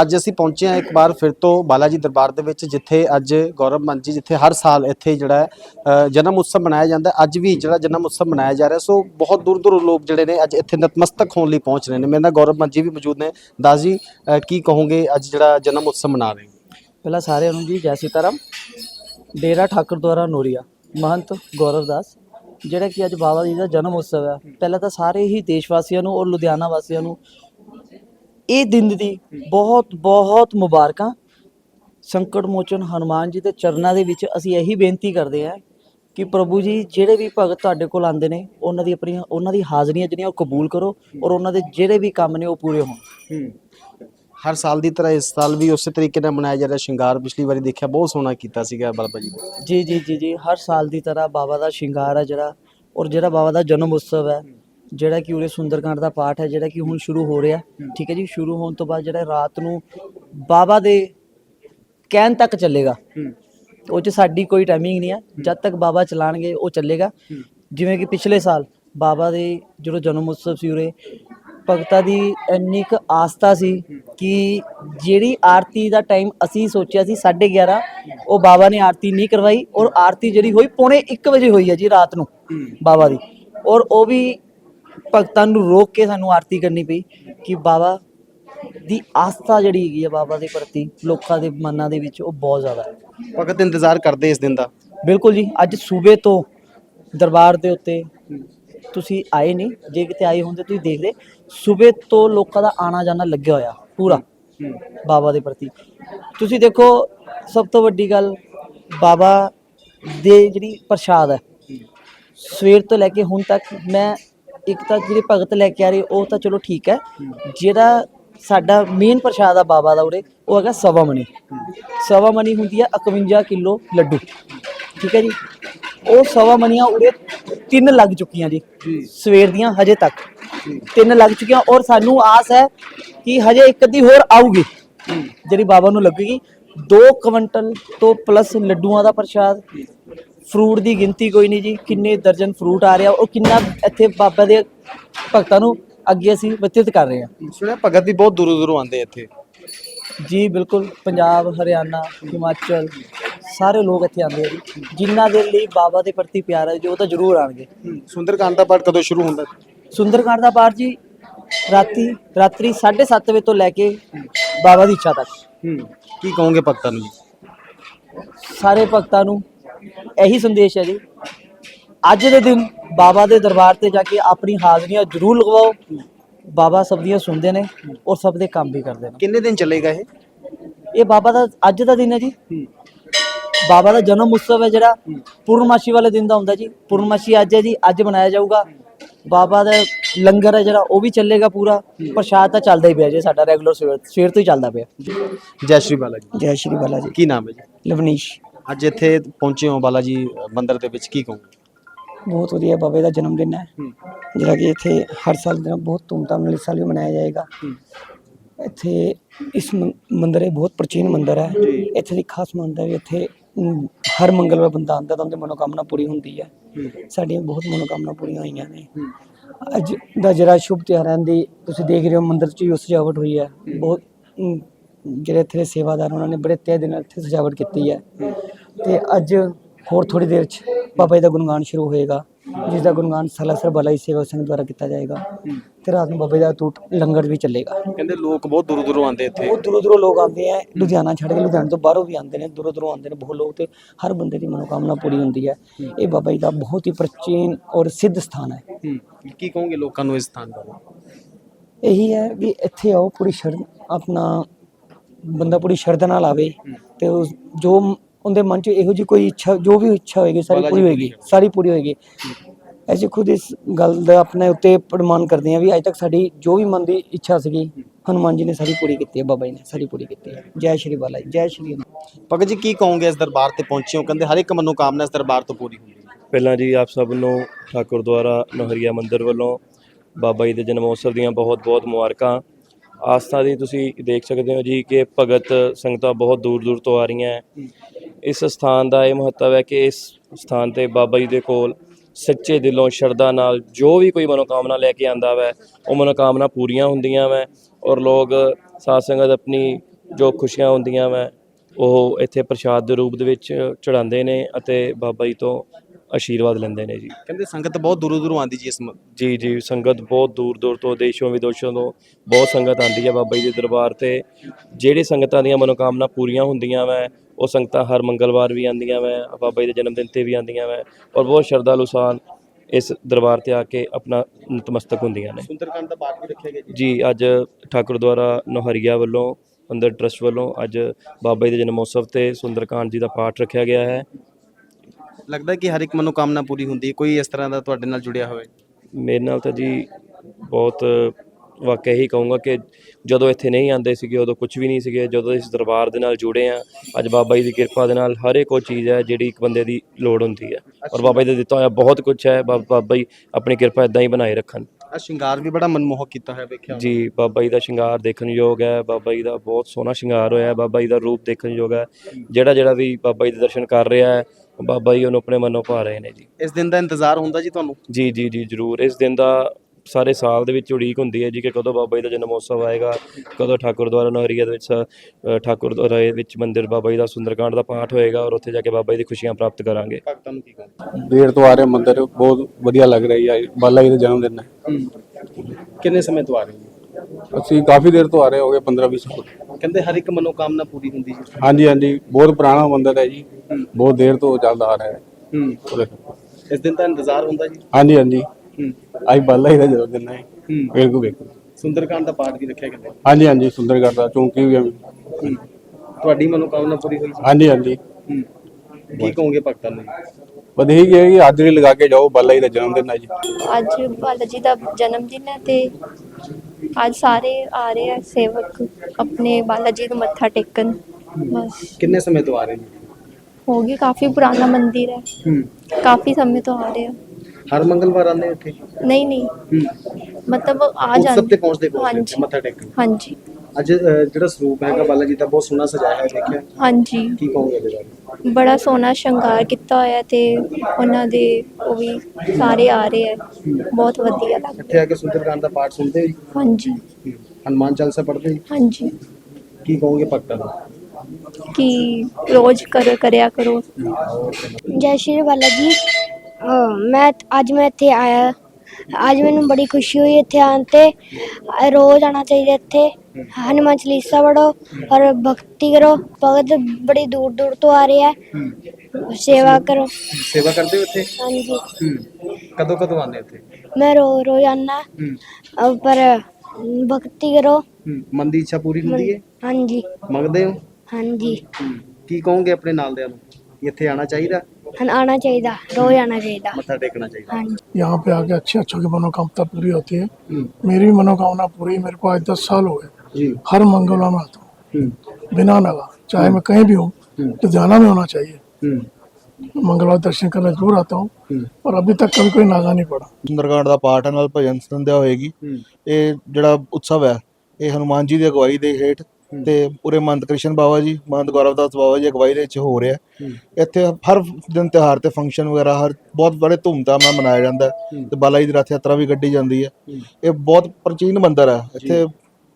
ਅੱਜ ਅਸੀਂ ਪਹੁੰਚੇ ਹਾਂ ਇੱਕ ਵਾਰ ਫਿਰ ਤੋਂ ਬਾਲਾਜੀ ਦਰਬਾਰ ਦੇ ਵਿੱਚ, ਜਿੱਥੇ ਅੱਜ ਗੌਰਵ ਮੰਚ ਜੀ, ਜਿੱਥੇ ਹਰ ਸਾਲ ਇੱਥੇ ਜਿਹੜਾ ਜਨਮ ਉਤਸਵ ਮਨਾਇਆ ਜਾਂਦਾ ਅੱਜ ਵੀ ਜਿਹੜਾ ਜਨਮ ਉਤਸਵ ਮਨਾਇਆ ਜਾ ਰਿਹਾ, ਸੋ ਬਹੁਤ ਦੂਰ ਦੂਰ ਲੋਕ ਜਿਹੜੇ ਨੇ ਅੱਜ ਇੱਥੇ ਨਤਮਸਤਕ ਹੋਣ ਲਈ ਪਹੁੰਚ ਰਹੇ ਨੇ। ਮੇਰੇ ਨਾਲ ਗੌਰਵ ਮੰਚ ਜੀ ਵੀ ਮੌਜੂਦ ਨੇ। ਦਾਸ ਜੀ ਕੀ ਕਹੋਗੇ ਅੱਜ ਜਿਹੜਾ ਜਨਮ ਉਤਸਵ ਮਨਾ ਰਹੇ ਪਹਿਲਾਂ ਸਾਰਿਆਂ ਨੂੰ ਜੀ, ਜੈ ਸੀਤਾਰਾਮ। ਡੇਰਾ ਠਾਕੁਰ ਦੁਆਰਾ ਨੋਰੀਆ। ਮਹੰਤ ਗੌਰਵ ਦਾਸ। ਜਿਹੜਾ ਕਿ ਅੱਜ ਬਾਬਾ ਜੀ ਦਾ ਜਨਮ ਉਤਸਵ ਹੈ। ਪਹਿਲਾਂ ਤਾਂ ਸਾਰੇ ਹੀ ਦੇਸ਼ ਵਾਸੀਆਂ ਨੂੰ ਔਰ ਲੁਧਿਆਣਾ ਵਾਸੀਆਂ ਨੂੰ ਇਹ ਦਿਨ ਦੀ ਬਹੁਤ ਬਹੁਤ ਮੁਬਾਰਕਾਂ। ਸੰਕਟ ਮੋਚਨ ਹਨੂਮਾਨ ਜੀ ਦੇ ਚਰਨਾਂ ਦੇ ਵਿੱਚ ਅਸੀਂ ਇਹੀ ਬੇਨਤੀ ਕਰਦੇ ਹਾਂ ਕਿ ਪ੍ਰਭੂ ਜੀ ਜਿਹੜੇ ਵੀ ਭਗਤ ਤੁਹਾਡੇ ਕੋਲ ਆਉਂਦੇ ਨੇ ਉਹਨਾਂ ਦੀ ਆਪਣੀਆਂ ਉਹਨਾਂ ਦੀ ਹਾਜ਼ਰੀਆਂ ਜਿਹੜੀਆਂ ਉਹ ਕਬੂਲ ਕਰੋ ਔਰ ਉਹਨਾਂ ਦੇ ਜਿਹੜੇ ਵੀ ਕੰਮ ਨੇ ਉਹ ਪੂਰੇ ਹੋਣ। ਹਰ ਸਾਲ ਦੀ ਤਰ੍ਹਾਂ ਇਸ ਸਾਲ ਵੀ ਉਸੇ ਤਰੀਕੇ ਨਾਲ ਮਨਾਇਆ ਜਾ ਰਿਹਾ। ਸ਼ਿੰਗਾਰ ਪਿਛਲੀ ਵਾਰੀ ਦੇਖਿਆ ਬਹੁਤ ਸੋਹਣਾ ਕੀਤਾ ਸੀਗਾ ਬਾਬਾ ਜੀ ਜੀ ਜੀ ਜੀ ਜੀ ਹਰ ਸਾਲ ਦੀ ਤਰ੍ਹਾਂ ਬਾਬਾ ਦਾ ਸ਼ਿੰਗਾਰ ਹੈ ਜਿਹੜਾ ਔਰ ਜਿਹੜਾ ਬਾਬਾ ਦਾ ਜਨਮ ਉਤਸਵ ਹੈ। ਜਿਹੜਾ ਕਿ ਉਰੇ ਸੁੰਦਰਕਾਂਡ ਦਾ ਪਾਠ ਹੈ ਜਿਹੜਾ ਕਿ ਹੁਣ ਸ਼ੁਰੂ ਹੋ ਰਿਹਾ। ਠੀਕ ਹੈ ਜੀ ਸ਼ੁਰੂ ਹੋਣ ਤੋਂ ਬਾਅਦ ਜਿਹੜਾ ਰਾਤ ਨੂੰ ਬਾਬਾ ਦੇ ਕਹਿਣ ਤੱਕ ਚੱਲੇਗਾ। ਉਹ 'ਚ ਸਾਡੀ ਕੋਈ ਟਾਈਮਿੰਗ ਨਹੀਂ ਹੈ। ਜਦ ਤੱਕ ਬਾਬਾ ਚਲਾਣਗੇ ਉਹ ਚੱਲੇਗਾ। ਜਿਵੇਂ ਕਿ ਪਿਛਲੇ ਸਾਲ ਬਾਬਾ ਦੇ ਜਦੋਂ ਜਨਮ ਉਤਸਵ ਸੀ ਉਰੇ ਭਗਤਾਂ ਦੀ ਇੰਨੀ ਕੁ ਆਸਥਾ ਸੀ ਕਿ ਜਿਹੜੀ ਆਰਤੀ ਦਾ ਟਾਈਮ ਅਸੀਂ ਸੋਚਿਆ ਸੀ 11:30 ਉਹ ਬਾਬਾ ਨੇ ਆਰਤੀ ਨਹੀਂ ਕਰਵਾਈ। ਔਰ ਆਰਤੀ ਜਿਹੜੀ ਹੋਈ ਪੌਣੇ 1 ਵਜੇ ਹੋਈ ਹੈ ਜੀ ਰਾਤ ਨੂੰ ਬਾਬਾ ਦੀ। ਔਰ ਉਹ ਵੀ ਭਗਤਾਂ ਨੂੰ ਰੋਕ ਕੇ ਸਾਨੂੰ ਆਰਤੀ ਕਰਨੀ ਪਈ ਕਿ ਬਾਬਾ ਦੀ ਆਸਥਾ ਜਿਹੜੀ ਹੈਗੀ ਹੈ ਬਾਬਾ ਦੇ ਪ੍ਰਤੀ ਲੋਕਾਂ ਦੇ ਮਨਾਂ ਦੇ ਵਿੱਚ ਉਹ ਬਹੁਤ ਜ਼ਿਆਦਾ ਹੈ। ਭਗਤ ਇੰਤਜ਼ਾਰ ਕਰਦੇ ਇਸ ਦਿਨ ਦਾ? ਬਿਲਕੁਲ ਜੀ ਅੱਜ ਸੂਬੇ ਤੋਂ ਦਰਬਾਰ ਦੇ ਉੱਤੇ ਤੁਸੀਂ ਆਏ ਨਹੀਂ ਜੇ ਕਿਤੇ ਆਏ ਹੁੰਦੇ ਤੁਸੀਂ ਦੇਖਦੇ ਸੂਬੇ ਤੋਂ ਲੋਕਾਂ ਦਾ ਆਣਾ ਜਾਣਾ ਲੱਗਿਆ ਹੋਇਆ ਪੂਰਾ ਬਾਬਾ ਦੇ ਪ੍ਰਤੀ। ਤੁਸੀਂ ਦੇਖੋ ਸਭ ਤੋਂ ਵੱਡੀ ਗੱਲ ਬਾਬਾ ਦੇ ਜਿਹੜੀ ਪ੍ਰਸ਼ਾਦ ਹੈ। ਸਵੇਰ ਤੋਂ ਲੈ ਕੇ ਹੁਣ ਤੱਕ ਮੈਂ ਇੱਕ ਤਾਂ ਜਿਹੜੇ ਭਗਤ ਲੈ ਕੇ ਆ ਰਹੇ ਉਹ ਤਾਂ ਚਲੋ ਠੀਕ ਹੈ। ਜਿਹੜਾ ਸਾਡਾ ਮੇਨ ਪ੍ਰਸ਼ਾਦ ਆ ਬਾਬਾ ਦਾ ਉਰੇ ਉਹ ਹੈਗਾ ਸਵਾ ਮਣੀ ਸਵਾ ਮਣੀ ਹੁੰਦੀ ਹੈ 51 ਕਿਲੋ ਲੱਡੂ। ਠੀਕ ਹੈ ਜੀ? ਉਹ ਸਵਾ ਮਣੀਆਂ ਉਰੇ ਤਿੰਨ ਲੱਗ ਚੁੱਕੀਆਂ ਜੀ ਸਵੇਰ ਦੀਆਂ ਹਜੇ ਤੱਕ। ਤਿੰਨ ਲੱਗ ਚੁੱਕੀਆਂ ਔਰ ਸਾਨੂੰ ਆਸ ਹੈ ਕਿ ਹਜੇ ਇੱਕ ਅੱਧੀ ਹੋਰ ਆਊਗੀ। ਜਿਹੜੀ ਬਾਬਾ ਨੂੰ ਲੱਗੇਗੀ। 2 ਕੁਇੰਟਲ ਤੋਂ ਪਲੱਸ ਲੱਡੂਆਂ ਦਾ ਪ੍ਰਸ਼ਾਦ। ਫਰੂਟ ਦੀ ਗਿਣਤੀ ਕੋਈ ਨਹੀਂ ਜੀ ਕਿੰਨੇ ਦਰਜਨ ਫਰੂਟ ਆ ਰਿਹਾ ਉਹ ਕਿੰਨਾ ਇੱਥੇ ਬਾਬਾ ਦੇ ਭਗਤਾਂ ਨੂੰ ਅੱਗੇ ਅਸੀਂ ਵਿਤਰਿਤ ਕਰ ਰਹੇ ਹਾਂ। ਸੁਣਿਆ ਭਗਤ ਵੀ ਬਹੁਤ ਦੂਰੋਂ ਦੂਰੋਂ ਆਉਂਦੇ ਇੱਥੇ? ਜੀ ਬਿਲਕੁਲ ਪੰਜਾਬ ਹਰਿਆਣਾ ਹਿਮਾਚਲ ਸਾਰੇ ਲੋਕ ਇੱਥੇ ਆਉਂਦੇ ਆ ਜੀ। ਜਿਨ੍ਹਾਂ ਦੇ ਲਈ ਬਾਬਾ ਦੇ ਪ੍ਰਤੀ ਪਿਆਰ ਹੈ ਜੋ ਉਹ ਤਾਂ ਜ਼ਰੂਰ ਆਣਗੇ ਸੁੰਦਰਕਾਂਡ ਦਾ ਪਾਠ ਕਦੋਂ ਸ਼ੁਰੂ ਹੁੰਦਾ? ਸੁੰਦਰਕਾਂਡ ਦਾ ਪਾਠ ਜੀ ਰਾਤੀ ਰਾਤਰੀ 7:30 ਵਜੇ ਤੋਂ ਲੈ ਕੇ ਬਾਬਾ ਦੀ ਇੱਛਾ ਤੱਕ। ਹੂੰ ਕੀ ਕਹੋਗੇ ਭਗਤਾਂ ਨੂੰ ਜੀ? ਸਾਰੇ ਭਗਤਾਂ ਨੂੰ ਇਹੀ ਸੰਦੇਸ਼ ਹੈ ਜੀ। ਅੱਜ ਦੇ ਦਿਨ ਬਾਬਾ ਦੇ ਦਰਬਾਰ ਤੇ ਜਾ ਕੇ ਆਪਣੀ ਹਾਜ਼ਰੀਆਂ ਜ਼ਰੂਰ ਲਗਵਾਓ। ਬਾਬਾ ਸਭ ਦੀਆਂ ਸੁਣਦੇ ਨੇ ਔਰ ਸਭ ਦੇ ਕੰਮ ਵੀ ਕਰਦੇ ਨੇ। ਕਿੰਨੇ ਦਿਨ ਚੱਲੇਗਾ ਇਹ? ਇਹ ਬਾਬਾ ਦਾ ਅੱਜ ਦਾ ਦਿਨ ਹੈ ਜੀ। ਬਾਬਾ ਦਾ ਜਨਮ ਉਤਸਵ ਹੈ ਜਿਹੜਾ। ਪੂਰਨਮਾਸ਼ੀ ਵਾਲੇ ਦਿਨ ਦਾ ਹੁੰਦਾ ਜੀ। ਪੂਰਨਮਾਸ਼ੀ ਅੱਜ ਹੈ ਜੀ। ਅੱਜ ਮਨਾਇਆ ਜਾਊਗਾ। ਬਾਬਾ ਦਾ ਲੰਗਰ ਹੈ ਜਿਹੜਾ ਉਹ ਵੀ ਚੱਲੇਗਾ ਪੂਰਾ। ਪ੍ਰਸ਼ਾਦ ਤਾਂ ਚੱਲਦਾ ਹੀ ਪਿਆ ਜੀ ਸਾਡਾ। ਰੈਗੂਲਰ ਸਵੇਰ ਸਵੇਰ ਤੋਂ ਹੀ ਚੱਲਦਾ ਪਿਆ। ਜੈ ਸ਼੍ਰੀ ਬਾਲਾ ਜੀ। ਜੈ ਸ਼੍ਰੀ ਬਾਲਾ ਜੀ। ਕੀ ਨਾਮ ਹੈ ਜੀ? ਲਵਨੀਸ਼। ਅੱਜ ਇੱਥੇ ਪਹੁੰਚੇ ਹੋ ਬਾਲਾ ਜੀ ਮੰਦਿਰ ਦੇ ਵਿੱਚ ਕੀ ਕਹੋਗੇ? ਬਹੁਤ ਵਧੀਆ ਬਾਬੇ ਦਾ ਜਨਮ ਦਿਨ ਹੈ। ਜਿਹੜਾ ਕਿ ਇੱਥੇ ਹਰ ਸਾਲ ਦਿਨ ਬਹੁਤ ਧੂਮਧਾਮ ਨਾਲ ਇਸ ਸਾਲ ਵੀ ਮਨਾਇਆ ਜਾਏਗਾ। ਇੱਥੇ ਇਸ ਮੰ- ਮੰਦਿਰ ਇਹ ਬਹੁਤ ਪ੍ਰਾਚੀਨ ਮੰਦਿਰ ਹੈ। ਇੱਥੇ ਦੀ ਖਾਸ ਮਾਨਤਾ ਵੀ ਇੱਥੇ ਅਮ, ਹਰ ਮੰਗਲਵਾਰ ਬੰਦਾ ਆਉਂਦਾ ਤਾਂ ਉਹਦੀ ਮਨੋਕਾਮਨਾ ਪੂਰੀ ਹੁੰਦੀ ਹੈ। ਸਾਡੀਆਂ ਬਹੁਤ ਮਨੋਕਾਮਨਾ ਪੂਰੀਆਂ ਹੋਈਆਂ ਨੇ। ਅੱਜ ਦਾ ਜਿਹੜਾ ਸ਼ੁਭ ਤਿਉਹਾਰਾਂ ਦੀ ਤੁਸੀਂ ਦੇਖ ਰਹੇ ਹੋ ਮੰਦਿਰ 'ਚ ਜੋ ਸਜਾਵਟ ਹੋਈ ਹੈ। ਬਹੁਤ ਅਮ, ਜਿਹੜੇ ਇੱਥੇ ਦੇ ਸੇਵਾਦਾਰ ਉਹਨਾਂ ਨੇ ਬੜੇ ਤਹਿ ਨਾਲ ਇੱਥੇ ਸਜਾਵਟ ਕੀਤੀ ਹੈ। ਤੇ ਅੱਜ ਹੋਰ ਥੋੜੀ ਦੇਰ 'ਚ ਬਾਬਾ ਜੀ ਦਾ ਗੁਣਗਾਨ ਸ਼ੁਰੂ ਹੋਏਗਾ ਜਿਸ ਦਾ ਗੁਣਗਾਨ ਸਾਲਾਸਰ ਬਲਾਈ ਸੇਵਾ ਸੰਘ ਦੁਆਰਾ ਕੀਤਾ ਜਾਏਗਾ ਤੇ ਰਾਤ ਨੂੰ ਬਾਬਾ ਜੀ ਦਾ ਟੂਟ ਲੰਗਰ ਵੀ ਚੱਲੇਗਾ। ਕਹਿੰਦੇ ਲੋਕ ਬਹੁਤ ਦੂਰੋਂ ਦੂਰੋਂ ਆਉਂਦੇ ਇੱਥੇ। ਬਹੁਤ ਦੂਰੋਂ ਦੂਰੋਂ ਲੋਕ ਆਉਂਦੇ ਆ ਲੁਧਿਆਣਾ ਛੱਡ ਕੇ ਲੁਧਿਆਣੇ ਤੋਂ ਬਾਹਰੋਂ ਵੀ ਆਉਂਦੇ ਨੇ ਦੂਰੋਂ ਦੂਰੋਂ ਆਉਂਦੇ ਨੇ ਬਹੁਤ ਲੋਕ ਤੇ ਹਰ ਬੰਦੇ ਦੀ ਮਨੋਕਾਮਨਾ ਪੂਰੀ ਹੁੰਦੀ ਹੈ। ਇਹ ਬਾਬਾ ਜੀ ਦਾ ਬਹੁਤ ਹੀ ਪ੍ਰਾਚੀਨ ਔਰ ਸਿੱਧ ਸਥਾਨ ਹੈ। ਹੂੰ ਕੀ ਕਹੋਗੇ ਲੋਕਾਂ ਨੂੰ ਇਸ ਸਥਾਨ ਬਾਰੇ? ਇਹੀ ਹੈ ਵੀ ਇੱਥੇ ਆਓ ਪੂਰੀ ਸ਼ਰਧ ਆਪਣਾ ਬੰਦਾ ਪੂਰੀ ਸ਼ਰਧਾ ਨਾਲ ਆਵੇ ਤੇ ਉਸ- ਜੋ ਉਹਦੇ ਮਨ 'ਚ ਇਹੋ ਜੀ ਕੋਈ ਇੱਛਾ ਜੋ ਵੀ ਇੱਛਾ ਹੋਏਗੀ ਸਾਰੀ ਬਾਲਾ ਜੀ ਪੂਰੀ ਹੋਏਗੀ ਸਾਰੀ ਪੂਰੀ ਹੋਏਗੀ। ਅਸੀਂ ਖੁਦ ਇਸ ਗੱਲ ਦਾ ਆਪਣੇ ਉੱਤੇ ਪ੍ਰਮਾਣ ਕਰਦੇ ਹਾਂ ਵੀ ਅੱਜ ਤੱਕ ਸਾਡੀ ਜੋ ਵੀ ਮਨ ਦੀ ਇੱਛਾ ਸੀਗੀ ਹਨੂਮਾਨ ਜੀ ਨੇ ਸਾਰੀ ਪੂਰੀ ਕੀਤੀ ਹੈ ਬਾਬਾ ਜੀ ਨੇ ਸਾਰੀ ਪੂਰੀ ਕੀਤੀ ਹੈ। ਜੈ ਸ਼੍ਰੀ ਬਾਲਾ ਜੀ ਜੈ ਸ਼੍ਰੀ ਰਾਮ। ਭਗਤ ਜੀ ਕੀ ਕਹੋਗੇ ਇਸ ਦਰਬਾਰ ਤੇ ਪਹੁੰਚੇ ਹੋ? ਕਹਿੰਦੇ ਹਰ ਇੱਕ ਮਨੋਕਾਮਨਾ ਇਸ ਦਰਬਾਰ ਤੋਂ ਪੂਰੀ ਹੁੰਦੀ ਹੈ। ਪਹਿਲਾਂ ਜੀ ਆਪ ਸਭ ਨੂੰ ਠਾਕੁਰ ਦੁਆਰਾ ਨਹਰੀਆ ਮੰਦਿਰ ਵੱਲੋਂ ਬਾਬਾ ਜੀ ਦੇ ਜਨਮ ਉਤਸਵ ਦੀਆਂ ਬਹੁਤ-ਬਹੁਤ ਮੁਬਾਰਕਾਂ। ਆਸਥਾ ਦੀ ਤੁਸੀਂ ਦੇਖ ਸਕਦੇ ਹੋ ਜੀ ਕਿ ਭਗਤ ਸੰਗਤਾਂ ਬਹੁਤ ਦੂਰ-ਦੂਰ ਤੋਂ ਆ ਰਹੀਆਂ ਹੈ। ਇਸ ਸਥਾਨ ਦਾ ਇਹ ਮਹੱਤਵ ਹੈ ਕਿ ਇਸ ਸਥਾਨ ਤੇ ਬਾਬਾ ਜੀ ਦੇ ਕੋਲ ਸੱਚੇ ਦਿਲੋਂ ਸ਼ਰਧਾ ਨਾਲ ਜੋ ਵੀ ਕੋਈ ਮਨੋਕਾਮਨਾ ਲੈ ਕੇ ਆਂਦਾ ਵੈ, ਉਹ ਮਨੋਕਾਮਨਾ ਪੂਰੀਆਂ ਹੁੰਦੀਆਂ ਵੈ ਔਰ ਲੋਕ ਸਾਧ ਸੰਗਤ ਆਪਣੀ ਜੋ ਖੁਸ਼ੀਆਂ ਹੁੰਦੀਆਂ ਵੈ, ਉਹ ਇੱਥੇ ਪ੍ਰਸ਼ਾਦ ਦੇ ਰੂਪ ਦੇ ਵਿੱਚ ਚੜਾਉਂਦੇ ਨੇ ਅਤੇ ਬਾਬਾ ਜੀ ਤੋਂ ਆਸ਼ੀਰਵਾਦ ਲੈਂਦੇ ਨੇ ਜੀ। ਕਹਿੰਦੇ ਸੰਗਤ ਬਹੁਤ ਦੂਰੋਂ ਦੂਰੋਂ ਆਉਂਦੀ ਜੀ ਇਸ ਮ- ਜੀ ਜੀ ਸੰਗਤ ਬਹੁਤ ਦੂਰ ਦੂਰ ਤੋਂ ਦੇਸ਼ੋਂ ਵਿਦੇਸ਼ੋਂ ਤੋਂ ਬਹੁਤ ਸੰਗਤ ਆਂਦੀ ਹੈ ਬਾਬਾ ਜੀ ਦੇ ਦਰਬਾਰ ਤੇ। ਜਿਹੜੇ ਸੰਗਤਾਂ ਦੀਆਂ ਮਨੋਕਾਮਨਾ ਪੂਰੀਆਂ ਹੁੰਦੀਆਂ ਵੈ ਉਹ ਸੰਗਤਾਂ ਹਰ ਮੰਗਲਵਾਰ ਵੀ ਆਂਦੀਆਂ ਵੈ ਬਾਬਾ ਜੀ ਦੇ ਜਨਮ ਦਿਨ ਤੇ ਵੀ ਆਂਦੀਆਂ ਵੈ ਔਰ ਬਹੁਤ ਸ਼ਰਧਾਲੂ ਸਾਨ ਇਸ ਦਰਬਾਰ ਤੇ ਆ ਕੇ ਆਪਣਾ ਨਤਮਸਤਕ ਹੁੰਦੀਆਂ ਨੇ। ਸੁੰਦਰਕਾਂਡ ਦਾ ਪਾਠ ਵੀ ਰੱਖਿਆ ਗਿਆ ਜੀ। ਜੀ ਅੱਜ ਠਾਕੁਰ ਦੁਆਰਾ ਨੋਹਰੀਆ ਵੱਲੋਂ ਅੰਦਰ ਟਰਸਟ ਵੱਲੋਂ ਅੱਜ ਬਾਬਾ ਜੀ ਦੇ ਜਨਮ ਉਤਸਵ ਤੇ ਸੁੰਦਰਕਾਂਡ ਜੀ ਦਾ ਪਾਠ ਰੱਖਿਆ ਗਿਆ ਹੈ। ਲੱਗਦਾ ਕਿ ਹਰ ਇੱਕ ਮਨੋਕਾਮਨਾ ਪੂਰੀ ਹੁੰਦੀ ਹੈ? ਕੋਈ ਇਸ ਤਰ੍ਹਾਂ ਦਾ ਤੁਹਾਡੇ ਨਾਲ ਜੁੜਿਆ ਹੋਵੇ? ਮੇਰੇ ਨਾਲ ਤਾਂ ਜੀ ਬਹੁਤ ਵਾਕਿਆ ਹੀ ਕਹੂੰਗਾ ਕਿ ਜਦੋਂ ਇੱਥੇ ਨਹੀਂ ਆਉਂਦੇ ਸੀਗੇ ਉਦੋਂ ਕੁਝ ਵੀ ਨਹੀਂ ਸੀਗੇ ਜਦੋਂ ਇਸ ਦਰਬਾਰ ਦੇ ਨਾਲ ਜੁੜੇ ਆ ਅੱਜ ਬਾਬਾ ਜੀ ਦੀ ਕਿਰਪਾ ਦੇ ਨਾਲ ਹਰ ਇੱਕ ਉਹ ਚੀਜ਼ ਹੈ ਜਿਹੜੀ ਇੱਕ ਬੰਦੇ ਦੀ ਲੋੜ ਹੁੰਦੀ ਹੈ। ਔਰ ਬਾਬਾ ਜੀ ਦਾ ਦਿੱਤਾ ਹੋਇਆ ਬਹੁਤ ਕੁਝ ਹੈ ਬਾਬਾ ਜੀ ਆਪਣੀ ਕਿਰਪਾ ਇਦਾਂ ਹੀ ਬਣਾਏ ਰੱਖਣ। ਆ ਸ਼ਿੰਗਾਰ ਵੀ ਬੜਾ ਮਨਮੋਹਕ ਕੀਤਾ ਹੋਇਆ ਵੇਖਿਆ। ਜੀ ਬਾਬਾ ਜੀ ਦਾ ਸ਼ਿੰਗਾਰ ਦੇਖਣ ਯੋਗ ਹੈ ਬਾਬਾ ਜੀ ਦਾ ਬਹੁਤ ਸੋਹਣਾ ਸ਼ਿੰਗਾਰ ਹੋਇਆ ਹੈ ਬਾਬਾ ਜੀ ਦਾ ਰੂਪ ਦੇਖਣ ਯੋਗ ਹੈ। ਜਿਹੜਾ ਜਿਹੜਾ ਵੀ ਬਾਬਾ ਜੀ ਦੇ ਦਰਸ਼ਨ ਕਰ ਰਿਹਾ ਹੈ ਬਾਬਾ ਜੀ ਉਹਨੂੰ ਆਪਣੇ ਮਨੋਂ ਭਾ ਰਹੇ ਨੇ ਜੀ। ਇਸ ਦਿਨ ਦਾ ਇੰਤਜ਼ਾਰ ਹੁੰਦਾ ਜੀ ਤੁਹਾਨੂੰ? ਜੀ ਜੀ ਜੀ ਜ਼ਰੂਰ। ਇਸ ਦਿਨ ਦਾ ਸਾਰੇ ਸਾਲ ਦੇ ਵਿੱਚ ਉਡੀਕ ਹੁੰਦੀ ਹੈ ਜੀ ਕਿ ਕਦੋਂ ਬਾਬਾ ਜੀ ਦਾ ਜਨਮ ਉਤਸਵ ਆਏਗਾ ਕਦੋਂ ਠਾਕੁਰ ਦੁਆਰਾ ਨਹਰੀਆ ਦੇ ਵਿੱਚ ਅ, ਠਾਕੁਰ ਦੁਆਰਾ ਦੇ ਵਿੱਚ ਮੰਦਿਰ ਬਾਬਾ ਜੀ ਦਾ ਸੁੰਦਰਕਾਂਡ ਦਾ ਪਾਠ ਹੋਏਗਾ ਔਰ ਉੱਥੇ ਜਾ ਕੇ ਬਾਬਾ ਜੀ ਦੀ ਖੁਸ਼ੀਆਂ ਪ੍ਰਾਪਤ ਕਰਾਂਗੇ। ਭਗਤਾਂ ਨੂੰ ਕੀ ਕਹਿੰਦੇ ਦੇਰ ਤੋਂ ਆ ਰਹੇ ਮੰਦਿਰ ਬਹੁਤ ਵਧੀਆ ਲੱਗ ਰਹੀ ਹੈ ਬਾਲਾ ਜੀ ਦਾ ਜਨਮ ਦਿਨ ਹੈ। ਕਿੰਨੇ ਸਮੇਂ ਤੋਂ ਆ ਰਹੇ ਹੋ ਅਸੀਂ ਕਾਫੀ ਦੇਰ ਤੋਂ ਆ ਰਹੇ ਹੋ ਗਏ 15 20 ਸਾਲ। ਕਹਿੰਦੇ ਹਰ ਇੱਕ ਮਨੋਕਾਮਨਾ ਪੂਰੀ ਹੁੰਦੀ ਜੀ। ਹਾਂਜੀ ਹਾਂਜੀ। ਬਹੁਤ ਪੁਰਾਣਾ ਮੰਦਿਰ ਹੈ ਜੀ। ਬਹੁਤ ਦੇਰ ਤੋਂ ਚੱਲਦਾ ਆ ਰਿਹਾ ਹੈ। ਹੂੰ। ਉਹਦੇ- ਇਸ ਦਿਨ ਦਾ ਇੰਤਜ਼ਾਰ ਹੁੰਦਾ ਜੀ। ਹਾਂਜੀ ਹਾਂਜੀ। ਹੂੰ। ਅੱਜ ਬਾਲਾ ਜੀ ਦਾ ਜਨਮ ਦਿਨ ਹੈ। ਹੂੰ। ਬਿਲਕੁਲ ਬਿਲਕੁਲ। ਸੁੰਦਰਕਾਂਡ ਦਾ ਪਾਠ ਵੀ ਰੱਖਿਆ ਗਿਆ ਹਾਂਜੀ ਹਾਂਜੀ। ਸੁੰਦਰਗੜ੍ਹ ਦਾ ਚੌਂਕੀ ਵੀ ਹੈ। ਹੂੰ। ਤੁਹਾਡੀ ਮਨੋਕਾਮਨਾ ਪੂਰੀ ਹੋਈ ਜੀ ਹਾਂਜੀ ਹਾਂਜੀ। ਹੂੰ। ਕੀ ਕਹੋਗੇ ਭਗਤਾਂ ਨੂੰ? ਵਧੀਆ ਹੀ ਹੈ ਕਿ ਹਾਜ਼ਰੀ ਲਗਾ ਕੇ ਜਾਓ। ਬਾਲਾ ਜੀ ਦਾ ਜਨਮ ਦਿਨ ਹੈ ਜੀ। ਅੱਜ ਬਾਲਾ ਜੀ ਦਾ ਜਨਮ ਦਿਨ ਹੈ ਤੇ ਅੱਜ ਸਾਰੇ ਆ ਰਹੇ ਆ ਸੇਵਕ ਆਪਣੇ ਬਾਲਾ ਜੀ ਨੂੰ ਮੱਥਾ ਟੇਕਣ ਬਸ। ਕਿੰਨੇ ਸਮੇਂ ਤੋਂ ਆ ਰਹੇ ਨੇ? ਹੋ ਗਈ ਕਾਫੀ ਪੁਰਾਣਾ ਮੰਦਿਰ ਹੈ। ਹੂੰ। ਕਾਫੀ ਸਮੇਂ ਤੋਂ ਆ ਰਹੇ ਆ। ਹਰ ਮੰਗਲਵਾਰ ਆਉਂਦੇ ਹੋ ਇੱਥੇ ਨਹੀਂ ਨਹੀਂ। ਹੂੰ। ਮਤਲਬ ਆ ਜਾਂਦੇ ਤੇ ਪਹੁੰਚਦੇ ਪਹੁੰਚਦੇ ਹਾਂਜੀ। ਮੱਥਾ ਟੇਕਣ। ਹਾਂਜੀ। ਅੱਜ ਅ, ਜਿਹੜਾ ਸਰੂਪ ਹੈਗਾ ਬਾਲਾ ਜੀ ਦਾ ਬਹੁਤ ਸੋਹਣਾ ਸਜਾਇਆ ਹੈ ਦੇਖਿਆ। ਹਾਂਜੀ। ਕੀ ਕਹੋਗੇ ਇਹਦੇ ਬਾਰੇ? ਬੜਾ ਸੋਹਣਾ ਸ਼ਿੰਗਾਰ ਕੀਤਾ ਹੋਇਆ ਤੇ ਉਹਨਾਂ ਦੇ ਉਹ ਵੀ ਸਾਰੇ ਆ ਰਹੇ ਆ। ਬਹੁਤ ਵਧੀਆ ਲੱਗ ਇੱਥੇ ਆ ਕੇ ਸੁੰਦਰਕਾਂਡ ਦਾ ਪਾਠ ਸੁਣਦੇ ਹੋ ਜੀ? ਹਾਂਜੀ। ਹੂੰ। ਹਨੂੰਮਾਨ ਚਾਲੀਸਾ ਪੜ੍ਹਦੇ ਜੀ? ਹਾਂਜੀ। ਕੀ ਕਹੋਗੇ ਭਗਤਾਂ ਨੂੰ? ਕਿ ਰੋਜ਼ ਕਰ ਕਰਿਆ ਕਰੋ। ਜੈ ਸ਼੍ਰੀ ਬਾਲਾ ਜੀ। ਅਹ ਮੈਂ ਅੱਜ ਮੈਂ ਇੱਥੇ ਆਇਆ। ਅੱਜ ਮੈਨੂੰ ਬੜੀ ਖੁਸ਼ੀ ਹੋਈ ਇੱਥੇ ਆਉਣ ਤੇ। ਅਹ ਰੋਜ਼ ਆਣਾ ਚਾਹੀਦਾ ਇੱਥੇ। ਹਨੂੰਮਾਨ ਚਾਲੀਸਾ ਪੜੋ ਔਰ ਭਗਤੀ ਕਰੋ ਭਗਤ ਬੜੀ ਦੂਰ ਦੂਰ ਤੋਂ ਆ ਰਹੇ ਹੈ ਸੇਵਾ ਕਰੋ ਸੇਵਾ ਕਰਦੇ ਹੋ ਇੱਥੇ ਹਾਂਜੀ ਹੂੰ ਕਦੋਂ ਕਦੋਂ ਆਉਂਦੇ ਇੱਥੇ ਮੈਂ ਰੋ ਰੋਜ਼ ਆਉਣਾ ਹੂੰ ਪਰ ਭਗਤੀ ਕਰੋ ਹੂੰ ਮਨ ਦੀ ਇੱਛਾ ਪੂਰੀ ਹੁੰਦੀ ਹੈ ਹਾਂਜੀ ਮੰਗਦੇ ਹੋ ਹਾਂਜੀ ਹੂੰ ਕੀ ਕਹੋਗੇ ਆਪਣੇ ਨਾਲ ਦਿਆਂ ਨੂੰ ਇੱਥੇ ਆਣਾ ਚਾਹੀਦਾ ਹਨ ਆਣਾ ਚਾਹੀਦਾ ਰੋਜ਼ ਆਣਾ ਚਾਹੀਦਾ ਮੱਥਾ ਟੇਕਣਾ ਚਾਹੀਦਾ ਹਾਂਜੀ यहाँ पे आके अच्छे अच्छों की मनोकामना पूरी होती है हम्म, मेरी भी मनोकामना पूरी मेरे को आज दस साल हो गए जी हर मंगलवार में आता हूँ हम्म, बिना लगा चाहे मैं कहीं भी हूँ हम्म, तो जाना में होना चाहिए हम्म, मंगलवार दर्शन करने जरूर आता हूँ हम्म, पर अभी तक कभी कोई नागा नहीं पड़ा ਸੁੰਦਰਕਾਂਡ ਦਾ ਪਾਠ ਨਾਲ ਭਜਨ ਸੰਧਿਆ ਹੋਏਗੀ ਹੂੰ ਇਹ ਜਿਹੜਾ ਉਤਸਵ ਹੈ ਇਹ ਹਨੂਮਾਨ ਜੀ ਦੀ ਅਗਵਾਈ ਦੇ ਹੇਠ ਤੇ ਪੂਰੇ ਮੰਤ ਕ੍ਰਿਸ਼ਨ ਬਾਬਾ ਜੀ ਮੰਤ ਗੌਰਵਦਾਸ ਬਾਬਾ ਜੀ ਅਗਵਾਈ ਦੇ ਵਿੱਚ ਹੋ ਰਿਹਾ ਹੂੰ। ਇੱਥੇ ਹਰ ਦਿਨ ਤਿਉਹਾਰ ਤੇ ਫੰਕਸ਼ਨ ਵਗੈਰਾ ਹਰ ਬਹੁਤ ਬੜੇ ਧੂਮਧਾਮ ਨਾਲ ਮਨਾਇਆ ਜਾਂਦਾ ਹੈ ਹੂੰ। ਤੇ ਬਾਲਾ ਜੀ ਦੀ ਰਥ ਯਾਤਰਾ ਵੀ ਕੱਢੀ ਜਾਂਦੀ ਹੈ ਹੂੰ। ਇਹ ਬਹੁਤ ਪ੍ਰਾਚੀਨ ਮੰਦਿਰ ਹੈ ਇੱਥੇ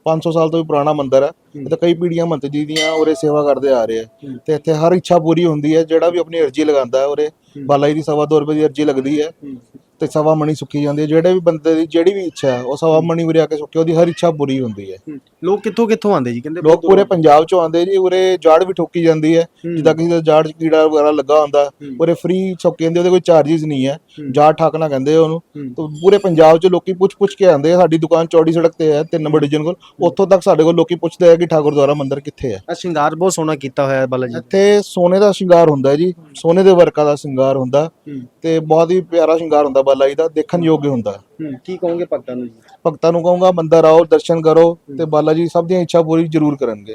500 ਸਾਲ ਤੋਂ ਵੀ ਪੁਰਾਣਾ ਮੰਦਿਰ ਹੈ। ਇੱਥੇ ਕਈ ਪੀੜ੍ਹੀਆਂ ਮੰਤ ਜੀ ਦੀਆਂ ਉਰੇ ਸੇਵਾ ਕਰਦੇ ਆ ਰਹੇ ਆ। ਤੇ ਇੱਥੇ ਹਰ ਇੱਛਾ ਪੂਰੀ ਹੁੰਦੀ ਹੈ ਜਿਹੜਾ ਵੀ ਆਪਣੀ ਅਰਜੀ ਲਗਾਉਂਦਾ ਹੈ ਉਰੇ। ਬਾਲਾ ਜੀ ਦੀ ਸਵਾ ਦੋ ਰੁਪਏ ਦੀ ਅਰਜੀ ਲੱਗਦੀ ਹੂੰ। ਤੇ ਸਵਾ ਮਣੀ ਸੁੱਕੀ ਜਾਂਦੀ ਹੈ। ਜਿਹੜੇ ਵੀ ਬੰਦੇ ਦੀ ਜਿਹੜੀ ਵੀ ਇੱਛਾ ਹੈ ਉਹ ਸਵਾ ਮਣੀ ਉਰੇ ਆ ਕੇ ਸੁੱਕੇ ਉਹਦੀ ਹਰ ਇੱਛਾ ਪੂਰੀ ਹੁੰਦੀ ਹੈ। ਲੋਕ ਕਿੱਥੋਂ ਕਿੱਥੋਂ ਆਉਂਦੇ ਜੀ? ਕਹਿੰਦੇ ਲੋਕ ਪੂਰੇ ਪੰਜਾਬ ਚੋਂ ਆਉਂਦੇ ਜੀ। ਉਰੇ ਜਾੜ ਵੀ ਠੋਕੀ ਜਾਂਦੀ ਹੈ। ਜਿੱਦਾਂ ਕਿਸੇ ਦਾ ਜਾੜ 'ਚ ਕੀੜਾ ਵਗੈਰਾ ਲੱਗਾ ਹੁੰਦਾ। ਉਰੇ ਫ੍ਰੀ ਠੋਕੀ ਜਾਂਦੀ ਉਹਦੇ ਕੋਈ ਚਾਰजेस ਨਹੀਂ ਹੈ। ਜਾੜ ਠਾਕਣਾ ਕਹਿੰਦੇ ਉਹਨੂੰ। ਤਾਂ ਪੂਰੇ ਪੰਜਾਬ 'ਚ ਲੋਕੀ ਪੁੱਛ ਪੁੱਛ ਕੇ ਆਉਂਦੇ ਆ। ਸਾਡੀ ਦੁਕਾਨ ਚੌੜੀ ਸੜਕ ਤੇ ਹੈ 3 ਨੰਬਰ ਡਿਵੀਜ਼ਨ ਕੋਲ। ਉੱਥੋਂ ਤੱਕ ਸਾਡੇ ਕੋਲ ਲੋਕੀ ਪੁੱਛਦੇ ਆ ਕਿ ਠਾਕੁਰ ਦੁਆਰਾ ਮੰਦਿਰ ਕਿੱਥੇ ਹੈ। ਆ ਸ਼ਿੰਗਾਰ ਬਹੁਤ ਸੋਹਣਾ ਕੀਤਾ ਹੋਇਆ ਹੈ ਬਾਲਾ ਜੀ। ਇੱਥੇ ਸੋਨੇ ਦਾ ਸ਼ਿੰਗਾਰ ਹੁੰਦਾ ਜੀ। ਸੋਨੇ ਦੇ ਵਰਕਾ ਦਾ ਸ਼ਿੰਗਾਰ ਹੁੰਦਾ। ਤੇ ਬਹੁਤ ਹੀ ਪਿਆਰਾ ਸ਼ਿੰਗਾਰ ਹੁੰਦਾ। ਬਾਲਾ ਜੀ ਦਾ ਦੇਖਣ ਯੋਗ ਹੁੰਦਾ। ਹੂੰ ਕੀ ਕਹੋਗੇ ਭਗਤਾਂ ਨੂੰ ਜੀ? ਭਗਤਾਂ ਨੂੰ ਕਹੂੰਗਾ ਮੰਦਰ ਆਓ ਦਰਸ਼ਨ ਕਰੋ ਤੇ ਬਾਲਾ ਜੀ ਸਭ ਦੀਆਂ ਇੱਛਾ ਪੂਰੀ ਜ਼ਰੂਰ ਕਰਨਗੇ।